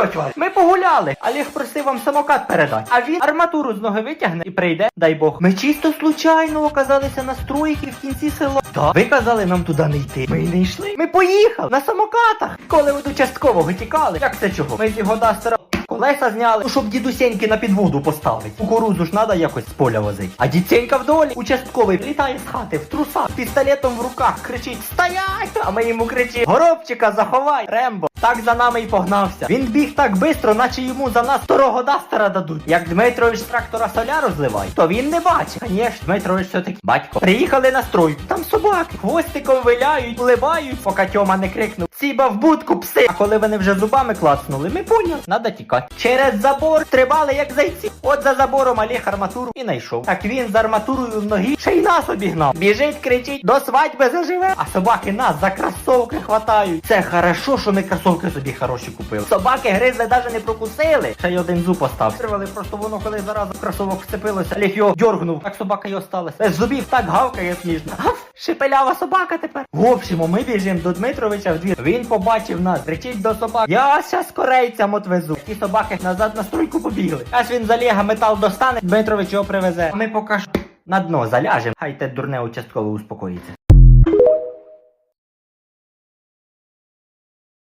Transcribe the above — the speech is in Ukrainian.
Тьоть Валь, ми погуляли. Олег просив вам самокат передати. А він арматуру з ноги витягне і прийде, дай Бог. Ми чисто случайно оказалися на стройці в кінці села. Та ви казали нам туди не йти. Ми не йшли. Ми поїхали на самокатах. Коли ви до часткового тікали. Як це чого? Ми з його дастера Колеса зняли, ну, щоб дідусеньки на підводу поставити. Кукурузу ж треба якось з поля возить. А дідсенька вдолі, участковий літає з хати в трусах, пістолетом в руках, кричить Стоять! А ми йому кричимо Горобчика, заховай! Рембо! Так за нами і погнався. Він біг так бистро, наче йому за нас старого дастера дадуть. Як Дмитрович з трактора соля розливає, то він не бачить. Звісно, Дмитрович все-таки батько. Приїхали на стройку. Там собаки хвостиком виляють, уливають, поки Тьома не крикнув. Сіба в будку, пси! А коли вони вже зубами клацнули, ми поняли, надо тікати. Через забор стрибали, як зайці. От за забором Олег арматуру і знайшов. Так він з арматурою в ногі ще й нас обігнав. Біжить, кричить, до свадьби заживе. А собаки нас за кросовки хватають. Це хорошо, що ми кросовки собі хороші купили. Собаки гризли, навіть не прокусили. Ще й один зуб остав. Сирвали, просто воно коли зараза кросовок вцепилося. Олег його дьоргнув. Так собака й осталась. Без зубів так гавкає смішно. Гав, шепелява собака тепер. В общем, ми біжимо до Дмитровича в двір. Він побачив нас, кричить до собак. Я з корейцям отвезу. Ті собаки назад на стройку побігли. Аж він заліга метал достане, Дмитрович його привезе. А ми поки на дно заляжемо. Хай те дурне участково успокоїться.